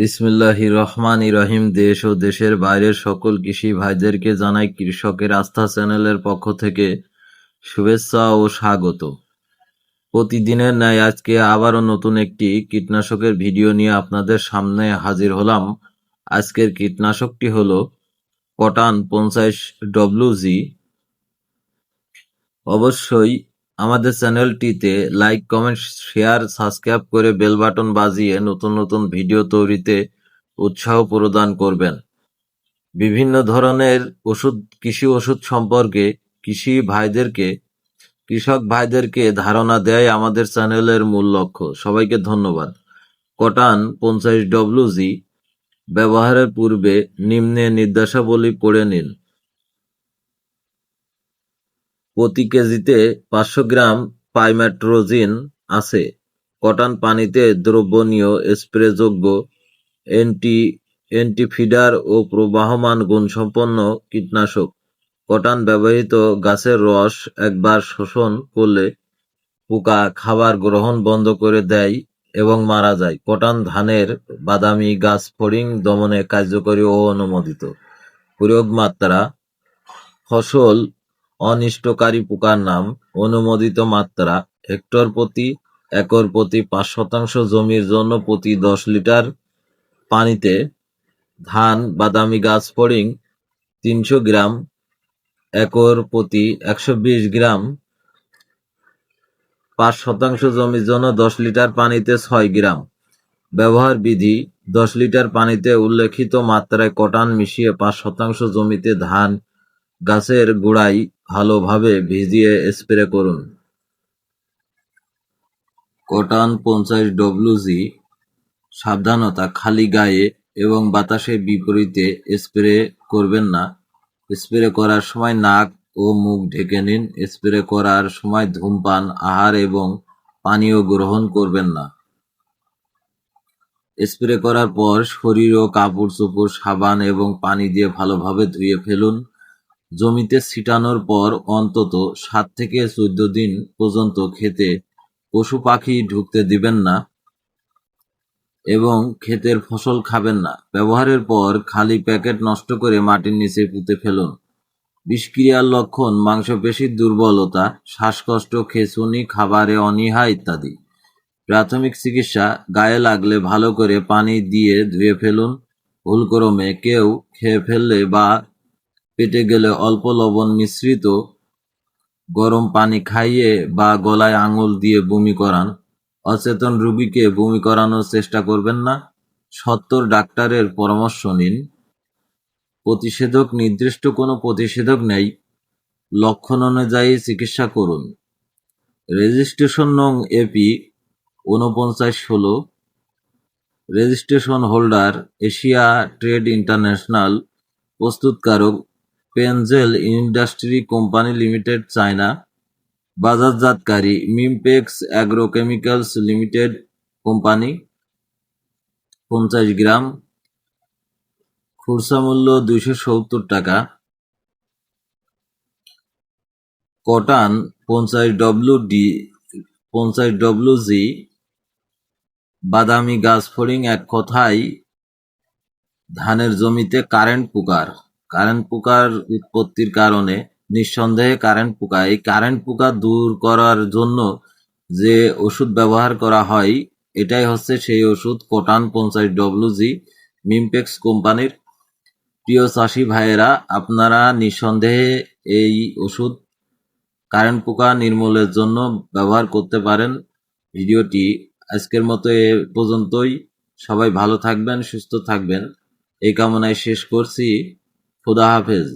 বিসমিল্লাহি রহমান রহিম, দেশ ও দেশের বাইরের সকল কৃষি ভাইদেরকে জানাই কৃষকের আস্থা চ্যানেলের পক্ষ থেকে শুভেচ্ছা ও স্বাগত। প্রতিদিনের ন্যায় আজকে আবারও নতুন একটি কীটনাশকের ভিডিও নিয়ে আপনাদের সামনে হাজির হলাম। আজকের কীটনাশকটি হলো কটান পঞ্চাশ ডব্লিউজি অবশ্যই আমাদের চ্যানেলটিতে লাইক, কমেন্ট, শেয়ার, সাবস্ক্রাইব করে বেল বাটন বাজিয়ে নতুন নতুন ভিডিও তৈরিতে উৎসাহ প্রদান করবেন। বিভিন্ন ধরনের ওষুধ, কৃষি ওষুধ সম্পর্কে কৃষি ভাইদেরকে, কৃষক ভাইদেরকে ধারণা দেয় আমাদের চ্যানেলের মূল লক্ষ্য। সবাইকে ধন্যবাদ। কটান পঞ্চাশ ডব্লিউজি ব্যবহারের পূর্বে নিম্নে নির্দেশাবলী পড়ে নিন। প্রতি কেজিতে পাঁচশো গ্রাম পাইমেট্রোজিন আছে। কটান পানিতে দ্রবণীয় স্প্রেযোগ্য অ্যান্টিফিডার ও প্রবাহমান গুণসম্পন্ন কীটনাশক। কটান ব্যবহৃত গাছের রস একবার শোষণ করলে পোকা খাবার গ্রহণ বন্ধ করে দেয় এবং মারা যায়। কটান ধানের বাদামি গাছ ফড়িং দমনে কার্যকরী ও অনুমোদিত। প্রয়োগ মাত্রা ফসল অনিষ্টকারী পোকার নাম, অনুমোদিত মাত্রা, হেক্টর প্রতি একর প্রতি পাঁচ শতাংশ জমির জন্য প্রতি দশ লিটার পানিতে ধান, বাদামি গাছ, ফড়িং তিনশো গ্রাম, একর প্রতি একশো বিশ গ্রাম, পাঁচ শতাংশ জমির জন্য দশ লিটার পানিতে ছয় গ্রাম। ব্যবহার বিধি, দশ লিটার পানিতে উল্লেখিত মাত্রায় কটান মিশিয়ে পাঁচ শতাংশ জমিতে ধান, গাছের গোড়ায় ভালোভাবে ভিজিয়ে স্প্রে করুন। কটান পঞ্চাশ ডব্লিউজি সাবধানতা খালি গায়ে এবং বাতাসের বিপরীতে স্প্রে করবেন না। স্প্রে করার সময় নাক ও মুখ ঢেকে নিন। স্প্রে করার সময় ধূমপান, আহার এবং পানীয় গ্রহণ করবেন না। স্প্রে করার পর শরীর ও কাপড় চোপড় সাবান এবং পানি দিয়ে ভালোভাবে ধুয়ে ফেলুন। জমিতে ছিটানোর পর অন্তত সাত থেকে চোদ্দ দিন পর্যন্ত খেতে পশু পাখি ঢুকতে দিবেন না এবং ক্ষেতের ফসল খাবেন না। ব্যবহারের পর খালি প্যাকেট নষ্ট করে মাটির নিচে পুঁতে ফেলুন। বিষক্রিয়ার লক্ষণ, মাংসপেশির দুর্বলতা, শ্বাসকষ্ট, খেঁচুনি, খাবারে অনীহা ইত্যাদি। প্রাথমিক চিকিৎসা, গায়ে লাগলে ভালো করে পানি দিয়ে ধুয়ে ফেলুন। ভুলক্রমে কেউ খেয়ে ফেললে বা পেটে গেলে অল্প লবণ মিশ্রিত গরম পানি খাইয়ে বা গলায় আঙুল দিয়ে বমি করান। অচেতন রোগীকে বমি করানোর চেষ্টা করবেন না। সত্তর ডাক্তারের পরামর্শ নিন। প্রতিষেধক, নির্দিষ্ট কোনো প্রতিষেধক নেই। লক্ষণ অনুযায়ী চিকিৎসা করুন। রেজিস্ট্রেশন নং এপি ঊনপঞ্চাশ ষোলো। Registration holder, Asia trade international প্রস্তুতকারক পেনজেল ইন্ডাস্ট্রি কোম্পানি লিমিটেড, চায়না। বাজারজাতকারী মিমপেক্স অ্যাগ্রোকেমিক্যালস লিমিটেড কোম্পানি, পঞ্চাশ গ্রাম। খুরসা মূল্য দুইশো সত্তর টাকা। কটান, পঞ্চাশ ডব্লিউ ডি, পঞ্চাশ জি। বাদামি গাছ ফড়িং এক কথায়, ধানের জমিতে কারেন্ট পোকার। কারেন্ট পোকার উৎপত্তির কারণে নিঃসন্দেহে কারেন্ট পোকা। এই কারেন্ট পোকা দূর করার জন্য যে ওষুধ ব্যবহার করা হয়, এটাই হচ্ছে সেই ওষুধ কোটান পঞ্চাশ ডব্লিউজি মিমপেক্স কোম্পানির। প্রিয় চাষি ভাইয়েরা, আপনারা নিঃসন্দেহে এই ওষুধ কারেন্ট পোকা নির্মূলের জন্য ব্যবহার করতে পারেন। ভিডিওটি আজকের মতো এ পর্যন্তই। সবাই ভালো থাকবেন, সুস্থ থাকবেন। এই কামনায় শেষ করছি। খুদা হাফেজ